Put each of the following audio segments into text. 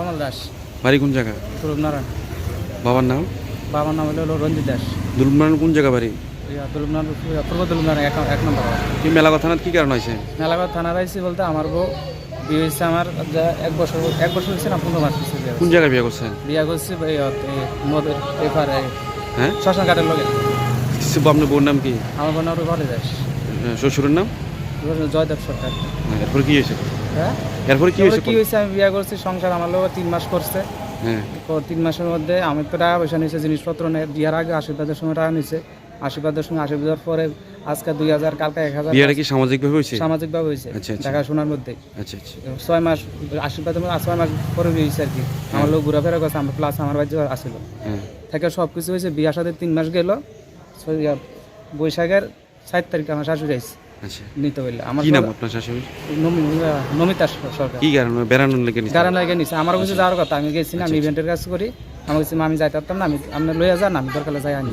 কমল দাস। বাড়ি কোন জায়গা? তুলুপনারায়ণ বাবার নাম? বাবার নাম হলো রঞ্জিত দাস। দুলুমনারায়ণ কোন জায়গা বাড়ি? পূর্ব এক নম্বর কি মেলাঘর থানার কি কারণ হয়েছে? থানার বলতে আমার বউ বিয়ে হয়েছে আমার এক বছর এক বছর হয়েছে না পনেরো মাস হয়েছে কোন জায়গায় বিয়ে করছেন বিয়া করছি হ্যাঁ? শ্মশান ঘাটের লোকে শিবু, আপনার বোন নাম কি? আমার বোন যাস আহ, শ্বশুরের নাম? জয়দেব সরকার। হ্যাঁ, কি হয়েছে? হ্যাঁ? এরপরে কি হয়েছে কি হয়েছে? আমি বিয়া করছি সংসার আমার লোক তিন মাস করছে। হ্যাঁ। তো তিন মাসের মধ্যে আমি তো টাকা পয়সা নিয়েছে জিনিসপত্র নেই। বিয়ার আগে আশীর্বাদের সময় টাকা নিয়েছে। আশীর্বাদের সময় আশীর্বাদের পরে আজকে দুই হাজার কালকে এক হাজার বিয়েটা কি সামাজিকভাবে হয়েছে? সামাজিকভাবে হয়েছে আচ্ছা, আচ্ছা। দেখাশোনার মধ্যে। আচ্ছা আচ্ছা। ছয় মাস আশীর্বাদের মধ্যে ছয় মাস পরে হয়েছে আর কি। আমার লোক ঘোরাফেরা করছে আমার প্লাস আমার বাড়িতে আসছিল হ্যাঁ। থেকে সব কিছু হয়েছে বিয়ার সাথে তিন মাস গেল। বৈশাখের সাত তারিখে আমার শাশুড়ি আইছে। আচ্ছা। নিতে বললে আমার কি নাম আপনার শাশুড়ি নমিতা সরকার। কি কারণ? বেড়ানোর লেগে নিছে? গাড়ি লাগে নিছে। আমার কাছে যাওয়ার কথা। আমি গেছি না আমি ইভেন্টের কাজ করি। আমার কাছে আমি যাইতে পারতাম না। আমি আপনি লইয়া যান আমি দরকার যাই আনি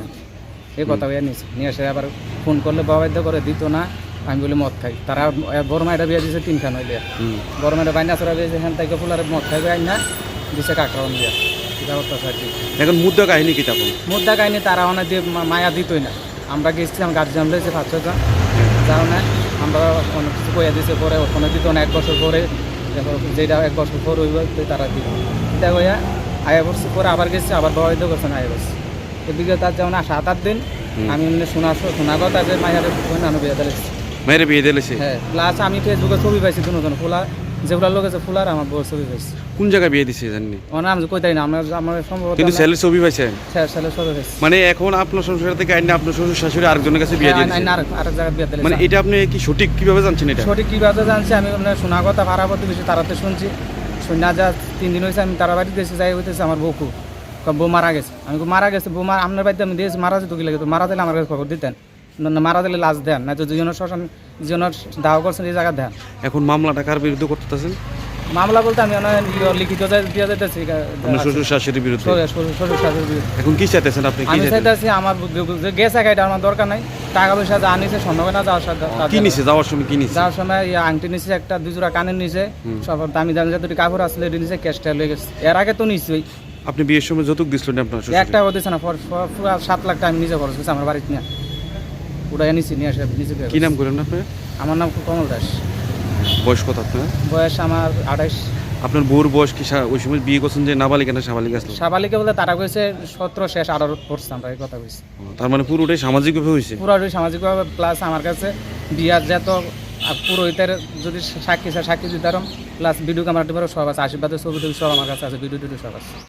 এই কথা হইয়া নিছে। নিয়ে এসে আবার ফোন করলে বাবাইদ্য করে দিত না। আমি বলি মদ খাই। তারা বড় মাইটা বিয়ে দিয়েছে তিনখান হইলে। হুম। বড় মাইটা বাইনা চড়া দিয়েছে হ্যান তাইকে ফুলারে মদ খাইবে আইন না। দিছে কাকরাউন দিয়া এখন মুদ্রা কাহিনী কি মুদ্রা কাহিনী তারা অনেক মায়া দিতই না। আমরা গেছিলাম গার্জিয়ান রয়েছে পাঁচ ছজন যাও না। আমরা অনেক কিছু কইয়া দিছে পরে ওখানে দিত না এক বছর পরে। যেটা এক বছর পর হইব তারা দিত এটা কইয়া আয়া বছর পরে আবার গেছি আবার প্রভাবিত করছেন আয়া বছর এদিকে তার যেমন সাত আট দিন আমি এমনি শোনা শোনা কথা যে মায়ের নানু বিয়ে দিলেছি মায়ের বিয়ে দিলেছি হ্যাঁ প্লাস আমি ফেসবুকে ছবি পাইছি দুজন ফুলা। যেগুলো লোক আছে ফুলার আমার বউ ছবি পাইছি। কোন জায়গায় বিয়ে দিছে জানি ওনার আমি কইতাই না আমার আমার সম্ভবত কিন্তু ছেলের ছবি পাইছেন ছেলে ছেলে ছবি পাইছি। মানে এখন আপনার শ্বশুর থেকে আইনে আপনার শ্বশুর শাশুড়ি আরেকজনের কাছে বিয়ে হ্যাঁ, দিয়েছে। না, আর- আরেক জায়গায় বিয়ে দিলেছি। মানে এটা আপনি কি সঠিক কীভাবে জানছেন এটা? সঠিক কী কথা জানছি আমি আপনার শোনা কথা ভাড়া করতে বেশি তারাতে শুনছি। শুনে যা তিন দিন হয়েছে আমি তারা বাড়িতে এসে যাই হইতেছে আমার কয় বউ মারা গেছে। আমি কই, মারা গেছে বউ মারা আপনার বাড়িতে আমি দিয়েছি মারা যেত কি লাগে? তো মারা দিলে আমার কাছে খবর দিতেন। মারা দিলে লাশ দেন না তো দুজনের শ্মশান দুজনের দাহ করছেন এই জায়গা দেন। এখন মামলাটা কার বিরুদ্ধে করতেছেন? মামলা বলতে আমি লিখিত দিয়ে যেতেছি শ্বশুর শাশুড়ির বিরুদ্ধে? শ্বশুর শাশুর বিরুদ্ধে। এখন কি চাইতেছেন আপনি? কি আমি চাইতেছি আমার যে গেছে গাড়িটা আমার দরকার নাই। টাকা পয়সা যা নিছে স্বর্ণ না যাওয়ার সাথে কি নিছে? যাওয়ার সময় কি নিছে? যাওয়ার সময় আংটি নিচে একটা দুই জোড়া কানের নিচে সব দামি দামি যতটি কাপড় আসলে এটি নিচে ক্যাশটা লেগে গেছে। এর আগে তো নিশ্চয়ই আপনি বিয়ের সময় যৌতুক দিছিলেন আপনার একটা দিচ্ছে না সাত লাখ টাকা আমি নিজে খরচ করছি আমার বাড়িতে নিয়ে। উড়াই নিছি নিয়ে আসে নিচে কি নাম করেন আপনি আমার নাম কমল দাস। বয়স কত আপনার? বয়স আমার আঠাইশ আপনার বউর বয়স কি ওই সময় বিয়ে করছেন যে নাবালিকা না সাবালিকা আসলো? সাবালিকে বলে তারা কইছে সতেরো শেষ আঠারো পড়ছে আমরা এই কথা কইছি। তার মানে পুরোটাই সামাজিকভাবে হয়েছে পুরোটাই সামাজিকভাবে প্লাস আমার কাছে বিয়ার যত পুরোহিতের যদি সাক্ষী সাক্ষী দিতাম প্লাস ভিডিও ক্যামেরা টিমেরও সব আছে আশীর্বাদের ছবি টবি সব আমার কাছে আছে ভিডিও টিডিও সব আছে।